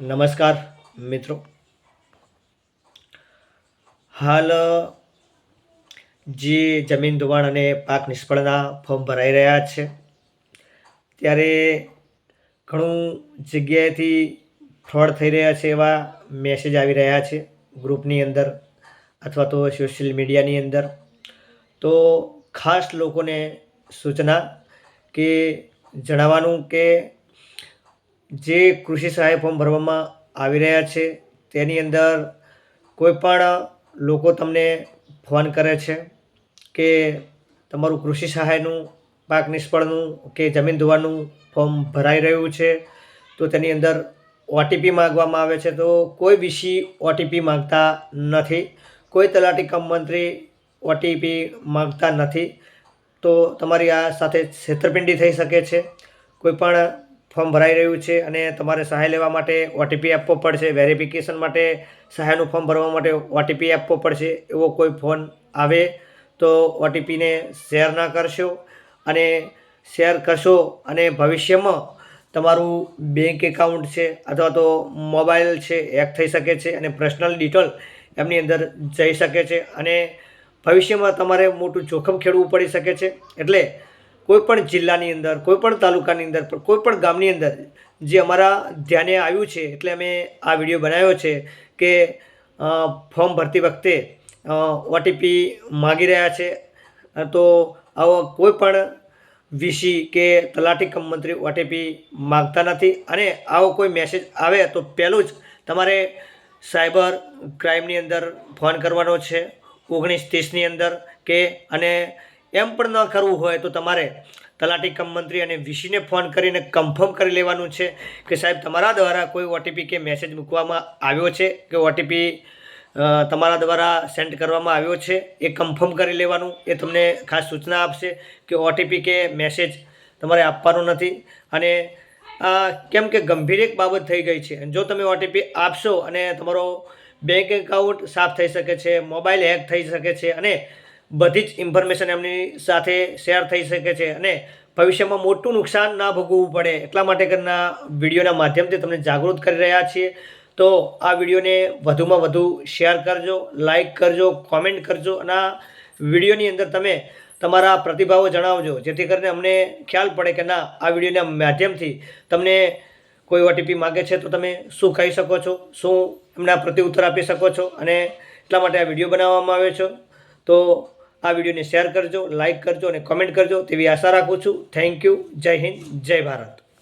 નમસ્કાર, મિત્રો. હાલ, જે જમીન ધોવાણ અને પાક નિષ્ફળના ફોર્મ ભરાઈ રહ્યા છે, ત્યારે ઘણું જગ્યાએથી ફ્રોડ થઈ રહ્યા છે એવા મેસેજ આવી રહ્યા છે ગ્રુપની અંદર અથવા તો સોશિયલ મીડિયાની અંદર. તો ખાસ લોકોને સૂચના કે જણાવવાનું કે જે કૃષિ સહાય ફોર્મ ભરવામાં આવી રહ્યા છે, તેની અંદર કોઈપણ લોકો તમને ફોન કરે છે કે તમારું કૃષિ સહાયનું, પાક નિષ્ફળનું કે જમીન ધોવાનું ફોર્મ ભરાઈ રહ્યું છે, તો તેની અંદર ઓટીપી માગવામાં આવે છે. તો કોઈ વિષય ઓટીપી માગતા નથી. કોઈ તલાટી કમ મંત્રી ઓટીપી માગતા નથી. તો તમારી આ સાથે છેતરપિંડી થઈ શકે છે. કોઈ પણ ફોર્મ ભરાઈ રહ્યું છે અને તમારે સહાય લેવા માટે ઓટીપી આપવો પડશે. વેરિફિકેશન માટે સહાયનું ફોર્મ ભરવા માટે ઓટીપી આપવો પડશે એવો કોઈ ફોન આવે તો ઓટીપીને શેર ના કરશો અને શેર કરશો અને ભવિષ્યમાં તમારું બેંક એકાઉન્ટ છે અથવા તો મોબાઈલ છે, હેક થઈ શકે છે અને પર્સનલ ડિટેલ એમની અંદર જઈ શકે છે અને ભવિષ્યમાં તમારે મોટું જોખમ ખેડવું પડી શકે છે. એટલે કોઈ પણ જિલ્લાની અંદર કોઈ પણ તાલુકાની અંદર કોઈ પણ ગામની અંદર જે અમારા ધ્યાને આવ્યું છે, એટલે અમે આ વીડિયો બનાવ્યો છે કે ફોર્મ ભરતી વખતે ઓટીપી માગી રહ્યા છે. તો આવો કોઈ પણ વીસી કે તલાટી કમ મંત્રી ઓટીપી માગતા નથી અને આવો કોઈ મેસેજ આવે તો પહેલું જ તમારે સાયબર ક્રાઇમની અંદર ફોન કરવાનો છે. ઓગણીસ ત્રીસની અંદર કે, અને એમ પણ ન કરવું હોય તો તમારે તલાટી કમ મંત્રી અને વીસીને ફોન કરીને કન્ફર્મ કરી લેવાનું છે કે સાહેબ, તમારા દ્વારા કોઈ ઓટીપી કે મેસેજ મૂકવામાં આવ્યો છે કે ઓટીપી તમારા દ્વારા સેન્ડ કરવામાં આવ્યો છે એ કન્ફર્મ કરી લેવાનું. એ તમને ખાસ સૂચના આપશે કે ઓટીપી કે મેસેજ તમારે આપવાનો નથી. અને આ કેમ કે ગંભીર એક બાબત થઈ ગઈ છે. જો તમે ઓટીપી આપશો અને તમારો બેંક એકાઉન્ટ સાફ થઈ શકે છે મોબાઈલ હેક થઈ શકે છે અને બધી જ ઇન્ફોર્મેશન એમની સાથે શેર થઈ શકે છે અને ભવિષ્યમાં મોટું નુકસાન ના ભોગવવું પડે એટલા માટે કરીને વિડીયોના માધ્યમથી તમને જાગૃત કરી રહ્યા છીએ. તો આ વિડીયોને વધુમાં વધુ શેર કરજો લાઈક કરજો કોમેન્ટ કરજો અને આ વિડીયોની અંદર તમે તમારા પ્રતિભાવો જણાવજો. જેથી કરીને અમને ખ્યાલ પડે કે ના, આ વિડીયોના માધ્યમથી તમને કોઈ ઓટીપી માગે છે તો તમે શું કહી શકો છો, શું એમના પ્રત્યુત્તર આપી શકો છો અને એટલા માટે આ વીડિયો બનાવવામાં આવ્યો છે. તો આ વિડીયોને શેર કરજો લાઇક કરજો અને કોમેન્ટ કરજો. તેવી આશા રાખું છું. થેન્ક યુ જય હિન્દ, જય ભારત.